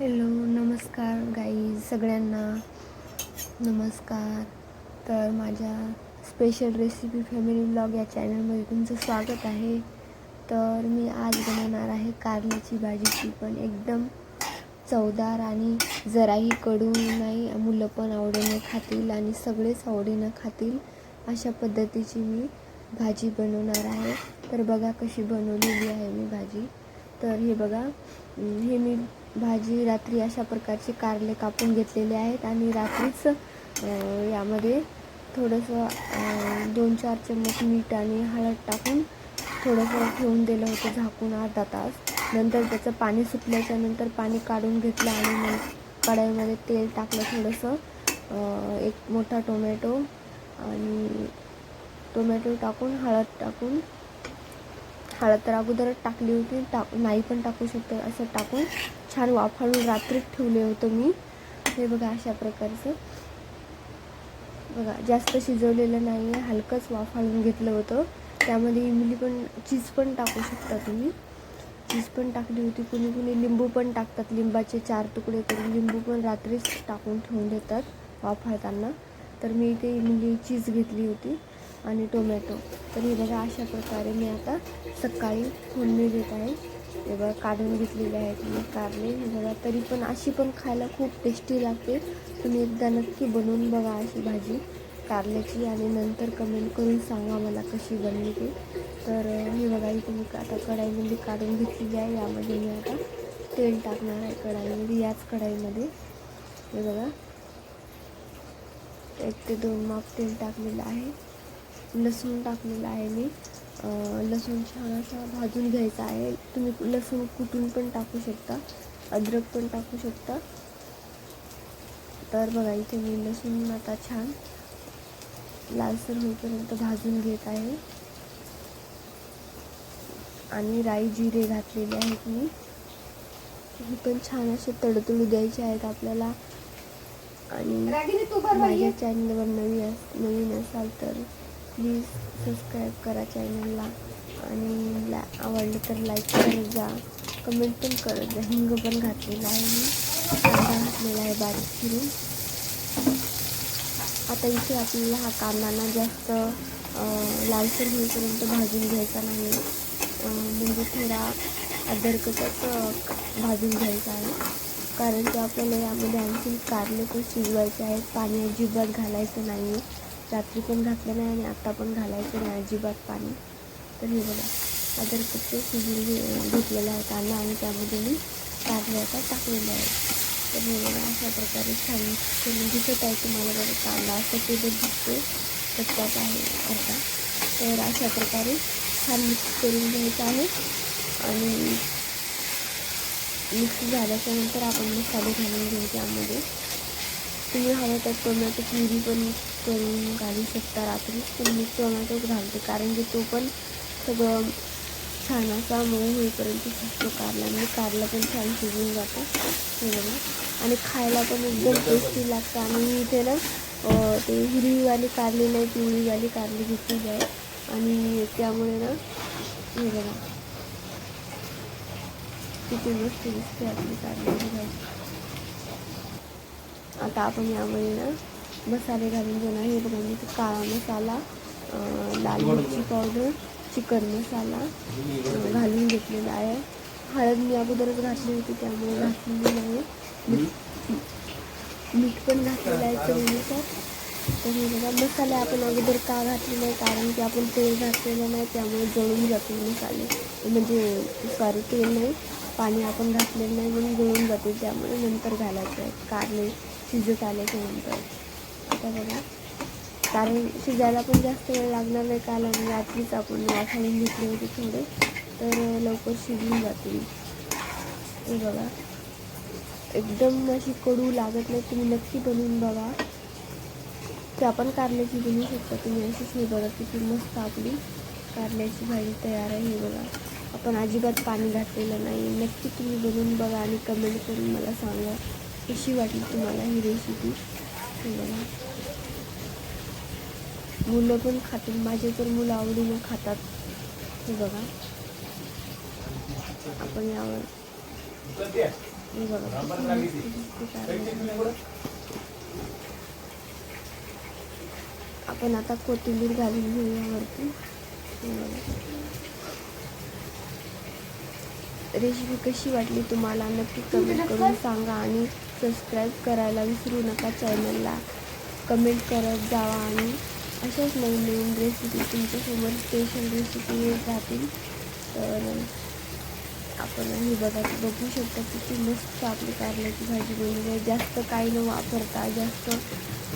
Hello नमस्कार गाई सगळ्यांना. नमस्कार. तर माझ्या स्पेशल रेसिपी फॅमिली ब्लॉग या चॅनलमध्ये तुमचं स्वागत आहे. तर मी आज बनवणार आहे कारल्याची भाजी ती पण एकदम चवदार आणि जराही कडू नाही मुलं पण आवडीनं खातील आणि सगळेच आवडीनं खातील. अशा पद्धतीची मी भाजी बनवणार आहे. तर बघा कशी बनवलेली आहे मी भाजी. तर हे बघा हे मी भाजी रात्री अशा प्रकारचे कारले कापून घेतलेले आहेत आणि रात्रीच यामध्ये थोडंसं दोन चार चम्मच मीठ आणि हळद टाकून थोडंसं ठेवून दिलं होतं झाकून अर्धा तास. नंतर त्याचं पाणी सुटल्याच्या नंतर पाणी काढून घेतलं आणि मग कढाईमध्ये तेल टाकलं थोडंसं. एक मोठा टोमॅटो आणि टोमॅटो टाकून हळद टाकून हळद तर अगोदर टाकली होती. टाक नाही पण टाकू शकते असं टाकून छान वाफाळून रात्रीत ठेवले होतं मी. हे बघा अशा प्रकारचं. बघा जास्त शिजवलेलं नाही आहे हलकंच वाफाळून घेतलं होतं. त्यामध्ये इमली पण चीज पण टाकू शकता तुम्ही. चीज पण टाकली होती. कुणी कुणी लिंबू पण टाकतात. लिंबाचे चार तुकडे करून लिंबू पण रात्रीच टाकून ठेवून देतात वाफाळताना. तर मी इथे इमली चीज घेतली होती. आणि टोमॅटो. तर हे बघा अशा प्रकारे मी आता सकाळी फोडणी देत आहे. हे बघा काढून घेतलेले आहेत मी कारले. हे बघा तरी पण अशी पण खायला खूप टेस्टी लागते. तुम्ही एकदा नक्की बनवून बघा अशी भाजी कारल्याची आणि नंतर कमेंट करून सांगा मला कशी बनली ते. तर हे बघा इथे मी आता कढाईमध्ये म्हणजे काढून घेतलेली आहे. यामध्ये मी आता तेल टाकणार आहे कढाईमध्ये म्हणजे याच कढाईमध्ये. हे बघा एक ते दोन माप तेल टाकलेलं आहे. लसूण टाकलेलं आहे मी. लसूण छान असा भाजून घ्यायचा आहे. तुम्ही लसूण कुटून पण टाकू शकता अद्रक पण टाकू शकता. तर बघा इथे मी लसूण आता छान लालसर होईपर्यंत भाजून घेत आहे. आणि राई जिरे घातलेले आहेत मी. हे पण छान असे तडतडू द्यायचे आहेत आपल्याला. आणि माझ्या चॅनलवर नवीन अस नवीन असाल तर प्लीज सबस्क्राईब करा चॅनलला आणि ला आवडलं तर लाईक करत जा. कमेंट पण करत जा हिंग पण घातलेला आहे मी. कांदा घातलेला आहे बारीक चिरून आता इथे आपल्याला हा कांदा ना जास्त लालसर होईपर्यंत भाजून घ्यायचा नाही म्हणजे थोडा अदरकचाच भाजून घ्यायचा आहे. कारण की आपल्याला यामध्ये आणखी कारले पण शिजवायचे आहेत. पाणी अजिबात घालायचं नाही आहे रात्री पण घातलं नाही आणि आत्ता पण घालायचं नाही अजिबात पाणी. तर हे बघा अदरकटचे शिजून घे घेतलेलं आहे कांदा आणि त्यामध्ये मी कारले आता टाकलेले आहे तर हे बघा अशा प्रकारे छान mix दिसत आहे तुम्हाला बघा कांदा असं ते दिसते कच्चाच आहे अर्धा. तर अशा प्रकारे छान मिक्स करून घ्यायचं आहे. आणि मिक्स झाल्याच्यानंतर आपण मसाले घालून घेऊ त्यामध्ये तुम्ही हवं तर टोमॅटो प्युरी पण करून घालू शकता. रात्री पण मी टोमॅटोच घालते कारण की तो पण सगळं छान असा मऊ होईपर्यंत शिजतो कारला म्हणजे कारला पण छान शिजून जातो. बघा. आणि खायला पण एकदम टेस्टी लागतं. आणि इथे ना ते हिरवीवाली कारली नाही पिवळीवाली कारली घेतली आहे आणि त्यामुळे ना हे बघा. किती मस्त दिसते आपली कारली. आता आपण यामध्ये ना मसाले घालून घेणार. हे बघा मी काळा मसाला लाल मिरची पावडर चिकन मसाला घालून घेतलेला आहे. हळद मी अगोदरच घातली होती त्यामुळे घातलेली नाही. मीठ पण घातलेलं आहे चवीनुसार. तर हे बघा मसाले आपण अगोदर का घातले नाही? कारण की आपण तेल घातलेलं नाही त्यामुळे जळून जाते मसाले. म्हणजे सॉरी तेल नाही. पाणी आपण घातलेलं नाही म्हणून गळून जाते त्यामुळे नंतर घालायचं आहे. कारले शिजत आल्याच्यानंतर. आता बघा. कारण शिजायला पण जास्त वेळ लागणार नाही कारण रात्रीच आपण वाफाळून घेतले होते थोडे. तर लवकर शिजून जातील. हे बघा. एकदम अशी कडू लागत नाही तुम्ही नक्की बनवून बघा. ते आपण कारल्याची बनवू शकता तुम्ही. अशीच हे बघा किती मस्त आपली कारल्याची भाजी तयार आहे हे बघा. आपण अजिबात पाणी घातलेलं नाही. नक्की तुम्ही बनवून बघा आणि कमेंट करून मला सांगा. कशी वाटली तुम्हाला ही रेसिपी हे बघा. मुलं पण खातील. माझे तर मुलं आवडीनं खातात. हे बघा. आपण यावर हे बघा. आपण आता कोथिंबीर घालून घेऊ यावरती. रेसिपी कशी वाटली तुम्हाला? नक्की कमेंट करून सांगा आणि सबस्क्राईब करायला विसरू नका चॅनलला कमेंट करत जावा आणि अशाच नवीन नवीन रेसिपी तुमच्यासमोर स्पेशल रेसिपी येत राहतील. तर आपण हे बघा बघू शकता किती मस्त आपली कारल्याची भाजी बनवली आहे. जास्त काही न वापरता जास्त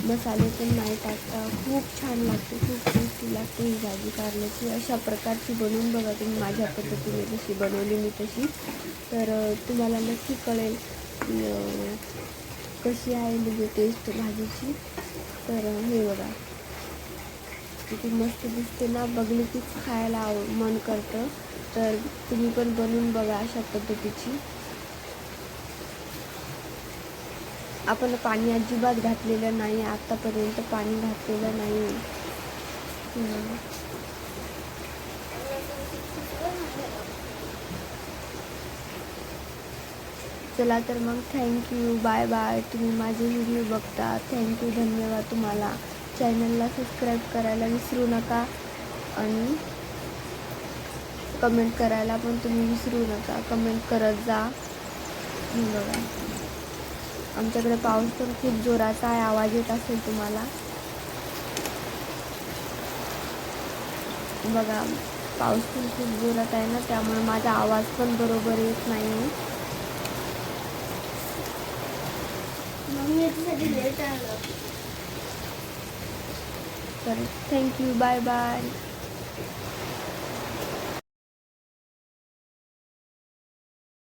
मसाले पण नाही टाकता. खूप छान लागते खूप टेस्टी लागते ही भाजी कारल्याची. अशा प्रकारची बनवून बघा तुम्ही. माझ्या पद्धतीने जशी बनवली मी तशी. तर तुम्हाला नक्की कळेल कशी आहे म्हणजे टेस्ट भाजीची. तर हे बघा. किती मस्त दिसते ना. बघलीकीच खायला आव मन करतं. तर तुम्ही पण बनवून बघा अशा पद्धतीची. आपण पाणी अजिबात घातलेलं नाही. आतापर्यंत पाणी घातलेलं नाही. चला तर मग. थँक्यू बाय बाय तुम्ही माझे व्हिडिओ बघता. थँक्यू धन्यवाद तुम्हाला. चॅनलला सबस्क्राईब करायला विसरू नका आणि कमेंट करायला पण तुम्ही विसरू नका. कमेंट करत जा. बघा. आमच्याकडे पाऊस पण खूप जोराचा आहे. आवाज येत असेल तुम्हाला. बघा पाऊस पण खूप जोरात आहे ना त्यामुळे माझा आवाज पण बरोबर येत नाही. आहे मम्मी लेट आलं तर थँक्यू बाय बाय